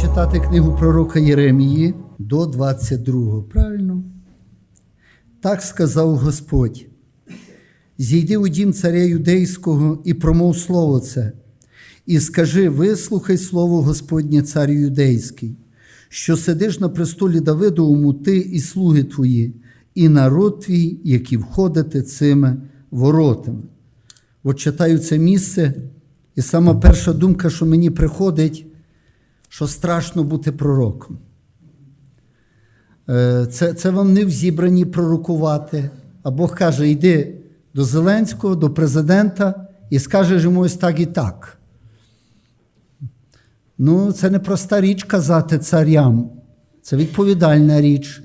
читати книгу пророка Єремії до 22. Правильно? Так сказав Господь. Зійди у дім царя юдейського і промов слово це, і скажи: вислухай слово Господнє цар юдейський, що сидиш на престолі Давидовому, ти і слуги твої, і народ твій, які входите цими воротами. От читаю це місце, і сама перша думка, що мені приходить, що страшно бути пророком. Е, Це, це вам не в зібранні пророкувати. А Бог каже: йди до Зеленського, до президента і скажеш йому ось так і так. Ну, це не проста річ казати царям. Це відповідальна річ.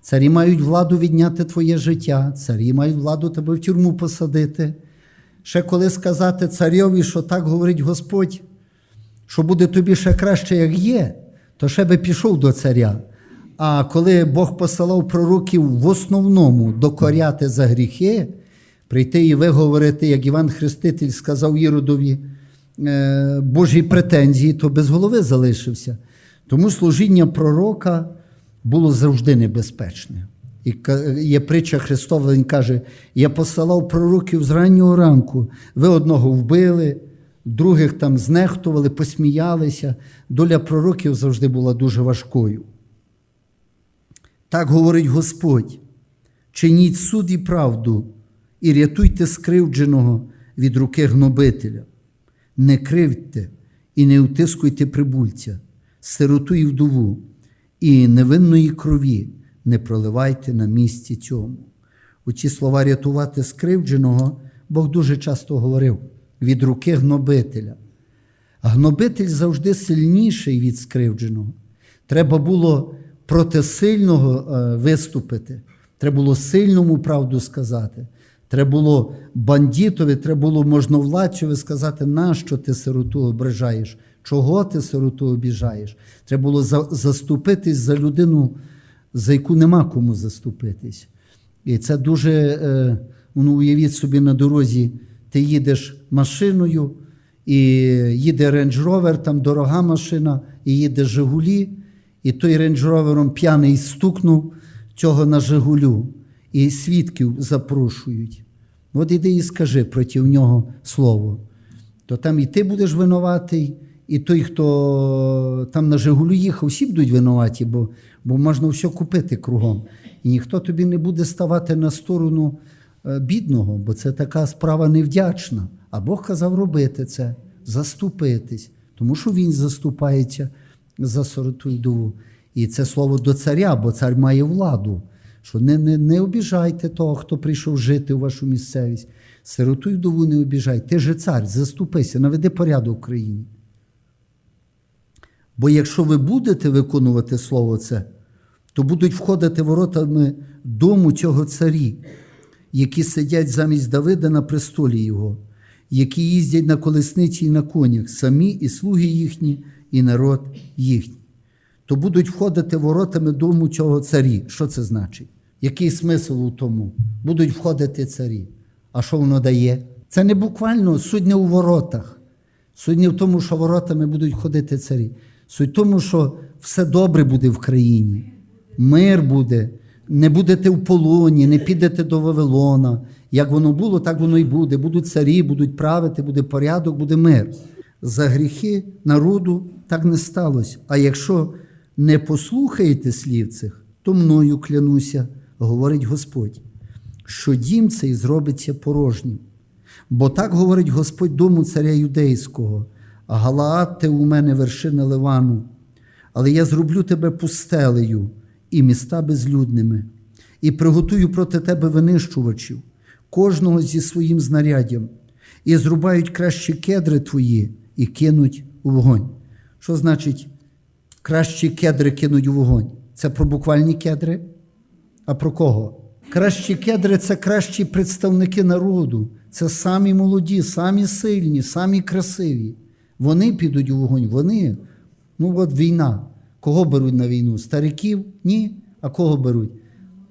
Царі мають владу відняти твоє життя, царі мають владу тебе в тюрму посадити. Ще коли сказати царьові, що так говорить Господь, що буде тобі ще краще, як є, то ще би пішов до царя. А коли Бог посилав пророків в основному докоряти за гріхи, прийти і виговорити, як Іван Хреститель сказав Іродові, е, Божі претензії, то без голови залишився. Тому служіння пророка було завжди небезпечне. І є притча Христова, він каже: Я посилав пророків з раннього ранку, ви одного вбили, других там знехтували, посміялися. Доля пророків завжди була дуже важкою. Так говорить Господь: чиніть суд і правду, і рятуйте скривдженого від руки гнобителя. Не кривдьте і не утискуйте прибульця, сироту і вдову, і невинної крові не проливайте на місці цьому. У ці слова рятувати скривдженого Бог дуже часто говорив від руки гнобителя. Гнобитель завжди сильніший від скривдженого. Треба було проти сильного е, виступити, треба було сильному правду сказати. Треба було бандитові, треба було можновладцеві сказати, нащо ти сироту ображаєш, чого ти сироту обіжаєш. Треба було за- заступитись за людину, за яку нема кому заступитись. І це дуже, е, ну, уявіть собі на дорозі, ти їдеш машиною, і їде Range Rover, там дорога машина, і їде Жигулі, і той Range Roverом п'яний стукнув цього на Жигулю, і свідків запрошують. От іди і скажи проти нього слово. То там і ти будеш винуватий, і той, хто там на Жигулю їхав, всі будуть винуваті, бо, бо можна все купити кругом. І ніхто тобі не буде ставати на сторону бідного, бо це така справа невдячна. А Бог казав робити це, заступитись, тому що він заступається за сироту й вдову. І це слово до царя, бо цар має владу. Що не, не, не обіжайте того, хто прийшов жити у вашу місцевість. Сироту й вдову не обіжай. Ти же цар, заступися, наведи порядок в країні. Бо якщо ви будете виконувати слово це, то будуть входити воротами дому цього царі, які сидять замість Давида на престолі його, які їздять на колесниці і на конях, самі і слуги їхні, і народ їхній. То будуть входити воротами дому цього царі. Що це значить? Який смисл у тому? Будуть входити царі. А що воно дає? Це не буквально суть у воротах. Суть в тому, що воротами будуть ходити царі. Суть в тому, що все добре буде в країні, мир буде, не будете в полоні, не підете до Вавилона. Як воно було, так воно і буде. Будуть царі, будуть правити, буде порядок, буде мир. За гріхи народу так не сталося. А якщо не послухаєте слів цих, то мною клянуся, говорить Господь, що дім цей зробиться порожнім. Бо так говорить Господь дому царя юдейського, Галаат ти у мене вершина Ливану, але я зроблю тебе пустелею і міста безлюдними, і приготую проти тебе винищувачів, кожного зі своїм знаряддям, і зрубають кращі кедри твої і кинуть у вогонь. Що значить кращі кедри кинуть у вогонь? Це про буквальні кедри? А про кого? Кращі кедри це кращі представники народу. Це самі молоді, самі сильні, самі красиві. Вони підуть у вогонь. Вони. Ну от війна. Кого беруть на війну? Стариків? Ні. А кого беруть?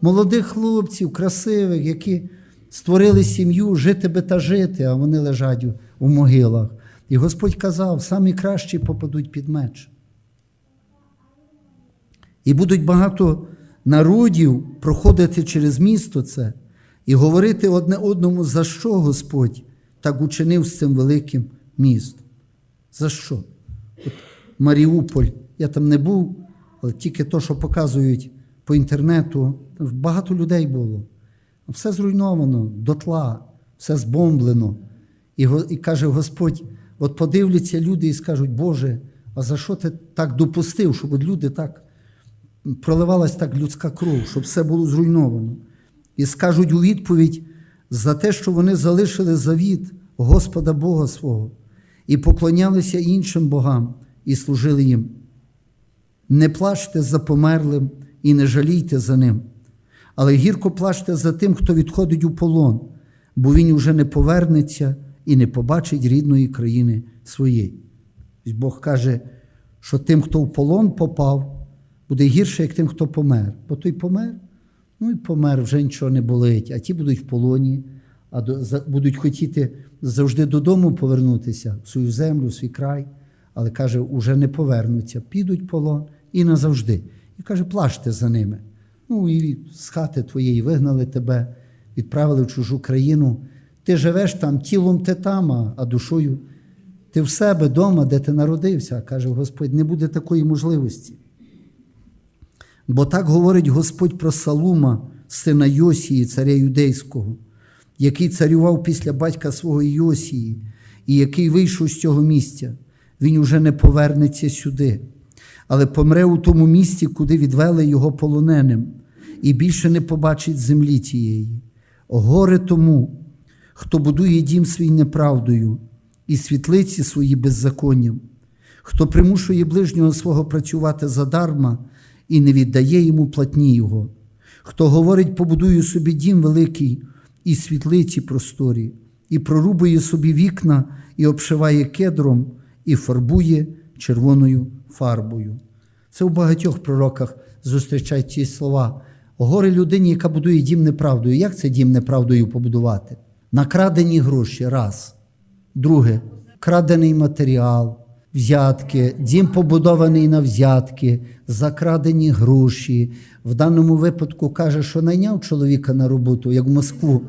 Молодих хлопців, красивих, які створили сім'ю, жити би та жити, а вони лежать у- могилах. І Господь казав, самі кращі попадуть під меч. І будуть багато народів проходити через місто це і говорити одне одному, за що Господь так учинив з цим великим містом. За що? От Маріуполь, я там не був, але тільки то, що показують по інтернету, багато людей було. Все зруйновано, дотла, все збомблено. І, і каже Господь: от подивляться люди і скажуть, Боже, а за що ти так допустив, щоб от люди так проливалась так людська кров, щоб все було зруйновано. І скажуть у відповідь за те, що вони залишили завіт Господа Бога свого і поклонялися іншим богам і служили їм. Не плачте за померлим і не жалійте за ним, але гірко плачте за тим, хто відходить у полон, бо він уже не повернеться і не побачить рідної країни своєї. Бог каже, що тим, хто в полон попав, буде гірше, як тим, хто помер. Бо той помер, ну і помер, вже нічого не болить, а ті будуть в полоні, а будуть хотіти завжди додому повернутися, в свою землю, в свій край. Але каже, уже не повернуться, підуть в полон і назавжди. І каже, плачте за ними. Ну і з хати твоєї вигнали тебе, відправили в чужу країну. Ти живеш там, тілом ти там, а- душою ти в себе вдома, де ти народився, каже Господь, не буде такої можливості. Бо так говорить Господь про Салума, сина Йосії, царя юдейського, який царював після батька свого Йосії, і який вийшов з цього місця. Він уже не повернеться сюди, але помре у тому місці, куди відвели його полоненим, і більше не побачить землі тієї. Горе тому, хто будує дім свій неправдою і світлиці свої беззаконням, хто примушує ближнього свого працювати задарма і не віддає йому платні його, хто говорить, побудую собі дім великий і світлиці просторі, і прорубує собі вікна, і обшиває кедром, і фарбує червоною фарбою. Це у багатьох пророках зустрічають ці слова. Горе людині, яка будує дім неправдою. Як це дім неправдою побудувати? Накрадені гроші раз. Друге, крадений матеріал, взятки, дім побудований на взятки, закрадені гроші. В даному випадку каже, що найняв чоловіка на роботу, як в Москву.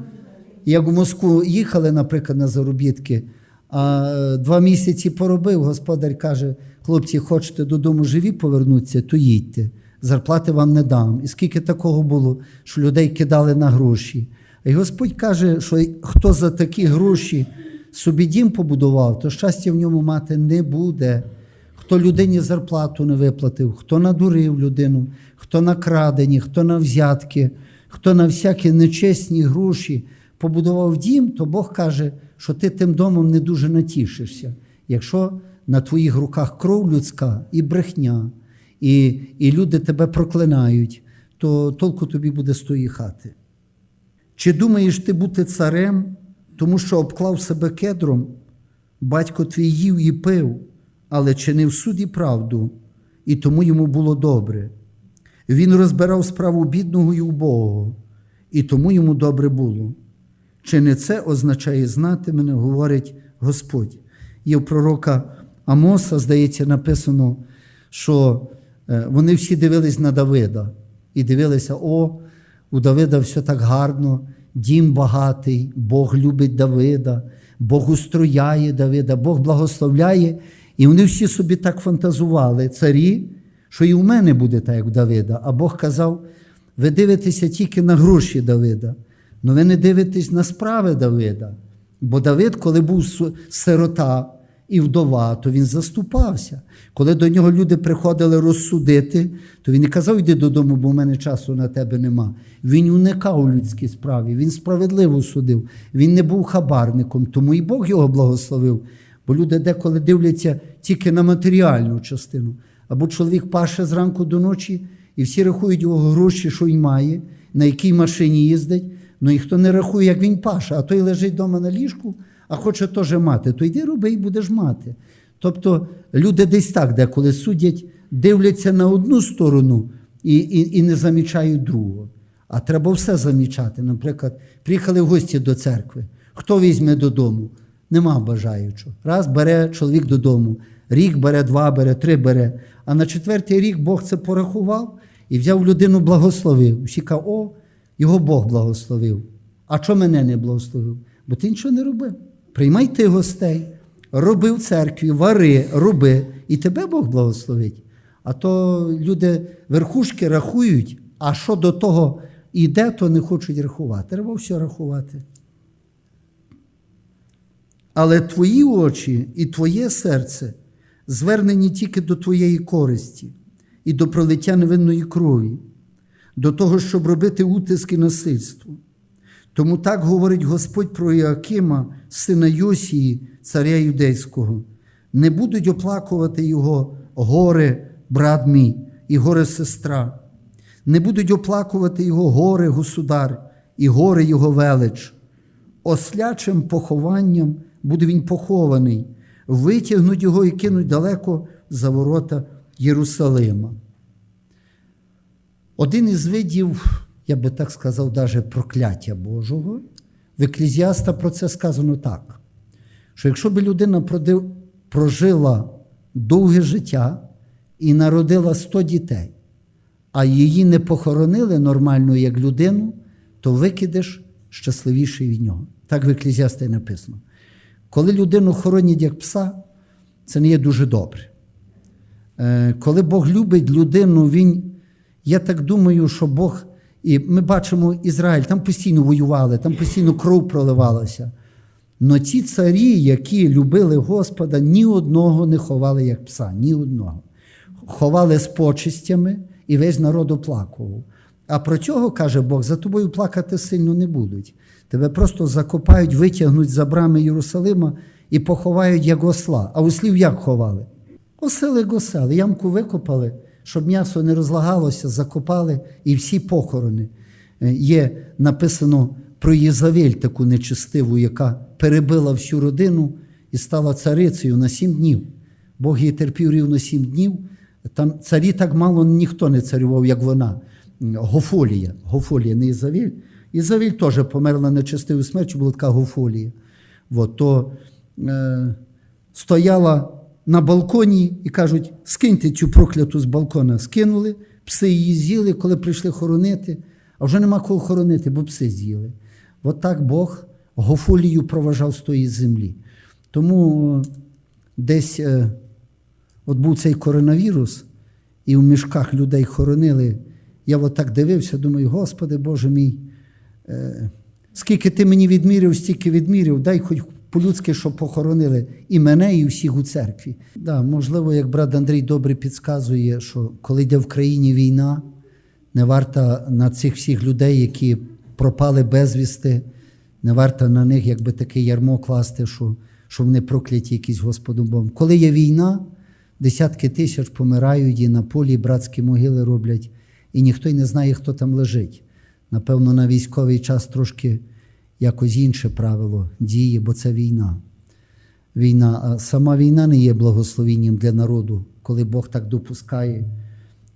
Як в Москву їхали, наприклад, на заробітки, а е, два місяці поробив, господар каже: хлопці, хочете додому живі повернутися, то їдьте. Зарплати вам не дам. І скільки такого було, що людей кидали на гроші. І Господь каже, що хто за такі гроші собі дім побудував, то щастя в ньому мати не буде. Хто людині зарплату не виплатив, хто надурив людину, хто на крадені, хто на взятки, хто на всякі нечесні гроші побудував дім, то Бог каже, що ти тим домом не дуже натішишся, якщо на твоїх руках кров людська і брехня, і, і люди тебе проклинають, то толку тобі буде з тої хати. Чи думаєш ти бути царем, тому що обклав себе кедром? Батько твій їв і пив, але чинив суд і правду, і тому йому було добре. Він розбирав справу бідного і убогого, і тому йому добре було. Чи не це означає знати мене, говорить Господь. Є в пророка Амоса, здається, написано, що е, вони всі дивились на Давида і дивилися, о, у Давида все так гарно, дім багатий, Бог любить Давида, Бог устрояє Давида, Бог благословляє. І вони всі собі так фантазували, царі, що і у мене буде так, як у Давида. А Бог казав: ви дивитеся тільки на гроші Давида, але ви не дивитесь на справи Давида. Бо Давид, коли був сирота і вдова, то він заступався. Коли до нього люди приходили розсудити, то він не казав, йди додому, бо в мене часу на тебе нема. Він уникав у людській справі, він справедливо судив, він не був хабарником, тому і Бог його благословив. Бо люди деколи дивляться тільки на матеріальну частину. Або чоловік паше зранку до ночі, і всі рахують його гроші, що він має, на якій машині їздить. Ну ніхто не рахує, як він паше, а той лежить вдома на ліжку, а хоче теж мати. То йди роби і будеш мати. Тобто люди десь так деколи судять, дивляться на одну сторону і, і, і не замічають другу. А треба все замічати. Наприклад, приїхали гості до церкви. Хто візьме додому? Нема бажаючого. Раз бере чоловік додому. Рік бере, два бере, три бере. А на четвертий рік Бог це порахував і взяв людину, благословив. Всі кажуть, о, його Бог благословив. А чого мене не благословив? Бо ти нічого не робив. Приймай ти гостей, роби в церкві, вари, роби, і тебе Бог благословить. А то люди верхушки рахують, а що до того іде, то не хочуть рахувати. Треба все рахувати. Але твої очі і твоє серце звернені тільки до твоєї користі і до пролиття невинної крові, до того, щоб робити утиски насильству. Тому так говорить Господь про Іакима, сина Йосії, царя юдейського. Не будуть оплакувати його горе, брат мій, і горе сестра. Не будуть оплакувати його горе, государ, і горе його велич. Ослячим похованням буде він похований, витягнуть його і кинуть далеко за ворота Єрусалима. Один із видів, я би так сказав, даже прокляття Божого, в Еклезіаста про це сказано так, що якщо б людина прожила довге життя і народила 100 дітей, а її не похоронили нормально як людину, то викидеш щасливіший від нього. Так в Еклезіасті написано. Коли людину хоронять як пса, це не є дуже добре. Е, Коли Бог любить людину, він, я так думаю, що Бог, і ми бачимо Ізраїль, там постійно воювали, там постійно кров проливалася. Но ті царі, які любили Господа, ні одного не ховали як пса, ні одного. Ховали з почистями, і весь народ оплакував. А про цього каже Бог: за тобою плакати сильно не будуть. Тебе просто закопають, витягнуть за брами Єрусалима і поховають як осла. А ослів як ховали? Осели госели, ямку викопали, щоб м'ясо не розлагалося, закопали і всі похорони. Е, Є написано про Єзавель, таку нечистиву, яка перебила всю родину і стала царицею на сім днів. Бог її терпів рівно сім днів. Там царі так мало ніхто не царював, як вона. Гофолія. Гофолія, не Ізавель. Ізавель теж померла нечистивою смертю, була така гофолія. От, то е, стояла на балконі і кажуть: скиньте цю прокляту з балкона. Скинули, пси її з'їли, коли прийшли хоронити, а вже нема кого хоронити, бо пси з'їли. От так Бог гофолію проважав з тої землі. Тому е, десь е, от був цей коронавірус, і в мішках людей хоронили. Я от так дивився, думаю, Господи Боже мій, е, скільки ти мені відміряв, стільки відміряв, дай хоч по-людськи, щоб похоронили і мене, і всіх у церкві. Да, можливо, як брат Андрій добре підказує, що коли йде в країні війна, не варто на цих всіх людей, які пропали безвісти, не варто на них якби таке ярмо класти, що, що вони прокляті якісь Господом Богом. Коли є війна, десятки тисяч помирають і на полі братські могили роблять, і ніхто й не знає, хто там лежить. Напевно, на військовий час трошки якось інше правило діє, бо це війна. Війна, сама війна не є благословенням для народу, коли Бог так допускає,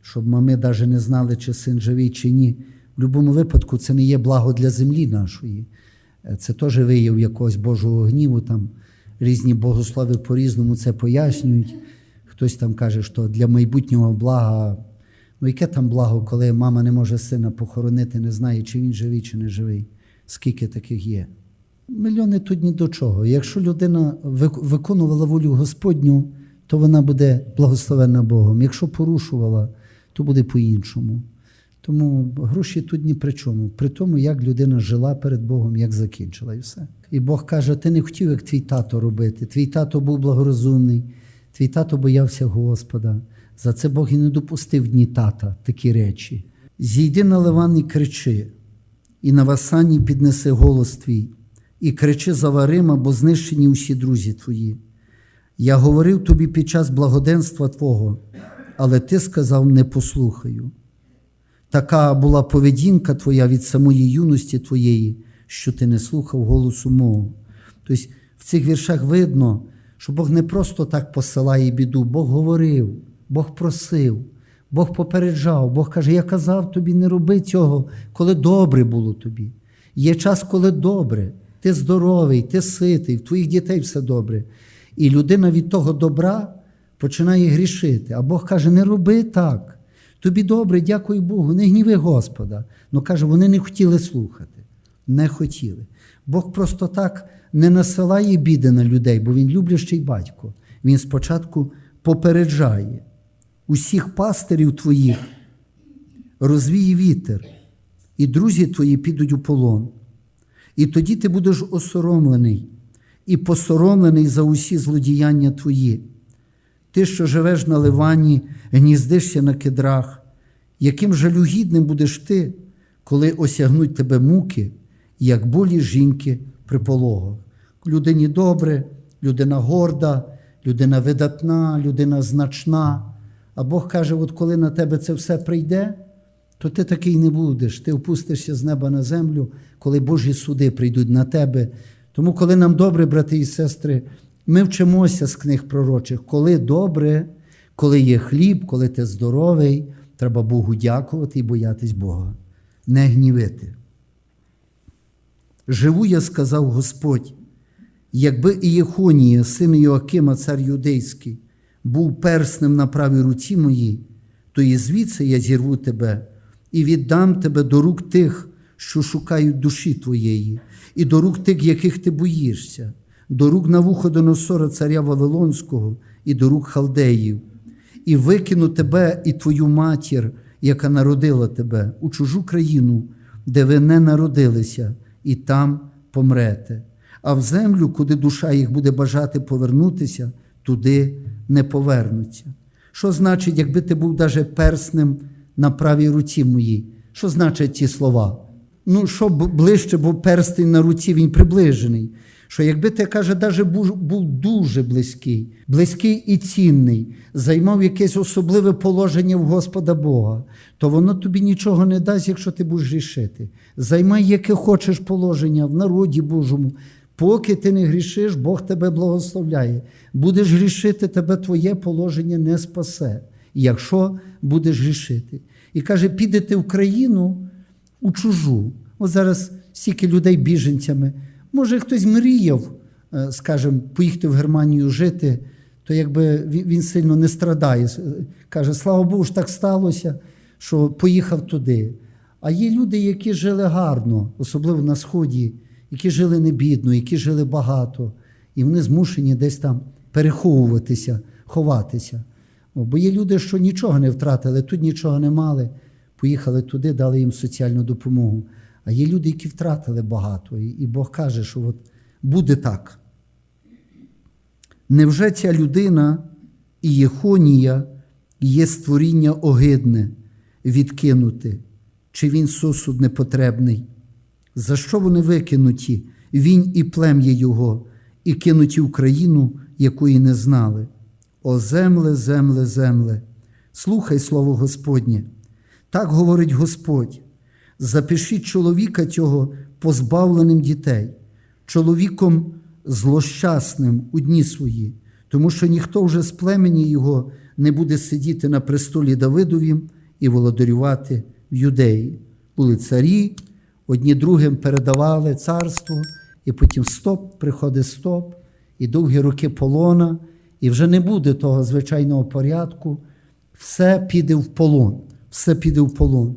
щоб мами навіть не знали, чи син живий, чи ні. В будь-якому випадку це не є благо для землі нашої. Е, Це теж вияв якогось Божого гніву. Там різні богослови по-різному це пояснюють. Хтось там каже, що для майбутнього блага. Ну, яке там благо, коли мама не може сина похоронити, не знає, чи він живий, чи не живий. Скільки таких є? Мільйони тут ні до чого. Якщо людина виконувала волю Господню, то вона буде благословена Богом. Якщо порушувала, то буде по-іншому. Тому гроші тут ні при чому. При тому, як людина жила перед Богом, як закінчила, і все. І Бог каже: ти не хотів, як твій тато робити. Твій тато був благорозумний, твій тато боявся Господа. За це Бог і не допустив дні тата такі речі. Зійди на Ливан і кричи, і на Васані піднеси голос твій, і кричи за варима, бо знищені усі друзі твої. Я говорив тобі під час благоденства Твого, але ти сказав не послухаю. Така була поведінка твоя від самої юності твоєї, що ти не слухав голосу мого. Тобто в цих віршах видно, що Бог не просто так посилає біду, Бог говорив, Бог просив, Бог попереджав, Бог каже: Я казав тобі, не роби цього, коли добре було тобі. Є час, коли добре, ти здоровий, ти ситий, в твоїх дітей все добре. І людина від того добра починає грішити. А Бог каже: не роби так. Тобі добре, дякую Богу, не гніви Господа. Ну каже, вони не хотіли слухати. Не хотіли. Бог просто так не насилає біди на людей, бо він люблячий батько. Він спочатку попереджає усіх пастирів твоїх, розвіє вітер, і друзі твої підуть у полон. І тоді ти будеш осоромлений і посоромлений за усі злодіяння твої. Ти, що живеш на ливані, гніздишся на кедрах, яким жалюгідним будеш ти, коли осягнуть тебе муки, як болі жінки при пологах. Людині добре, людина горда, людина видатна, людина значна. А Бог каже: от коли на тебе це все прийде, то ти такий не будеш. Ти опустишся з неба на землю, коли Божі суди прийдуть на тебе. Тому, коли нам добре, брати і сестри, ми вчимося з книг пророчих, коли добре, коли є хліб, коли ти здоровий, треба Богу дякувати і боятись Бога, не гнівити. Живу я, сказав Господь, якби Ієхонія, син Йоакима, цар юдейський, був перснем на правій руці моїй, то і звідси я зірву тебе і віддам тебе до рук тих, що шукають душі твоєї, і до рук тих, яких ти боїшся, до рук Навуходоносора, царя Вавилонського, і до рук халдеїв, і викину тебе і твою матір, яка народила тебе, у чужу країну, де ви не народилися, і там помрете. А в землю, куди душа їх буде бажати повернутися, туди не повернуться. Що значить, якби ти був даже перснем на правій руці моїй? Що значать ці слова? Ну, що ближче, бо перстень на руці він приближений. Що якби ти каже, даже був, був дуже близький, близький і цінний, займав якесь особливе положення в Господа Бога, то воно тобі нічого не дасть, якщо ти будеш грішити. Займай яке хочеш положення в народі Божому. Поки ти не грішиш, Бог тебе благословляє. Будеш грішити, тебе твоє положення не спасе, якщо будеш грішити. І каже, підете в країну у чужу. От зараз стільки людей біженцями. Може, хтось мріяв, е, скажімо, поїхати в Германію жити, то якби він сильно не страдає. Каже, слава Богу, ж так сталося, що поїхав туди. А є люди, які жили гарно, особливо на Сході, які жили не бідно, які жили багато, і вони змушені десь там переховуватися, ховатися. Бо є люди, що нічого не втратили, тут нічого не мали, поїхали туди, дали їм соціальну допомогу. А є люди, які втратили багато, і, Бог каже, що от буде так. Невже ця людина і Єхонія є створіння огидне, відкинути, чи він сосуд непотребний? За що вони викинуті? Він і плем'я його, і кинуті в країну, якої не знали. О земле, земле, земле, слухай слово Господнє. Так говорить Господь. Запишіть чоловіка цього позбавленим дітей, чоловіком злощасним у дні свої, тому що ніхто вже з племені його не буде сидіти на престолі Давидовім і володарювати в юдеї. Були царі, одні другим передавали царство, і потім стоп, приходить стоп, і довгі роки полона, і вже не буде того звичайного порядку, все піде в полон, все піде в полон.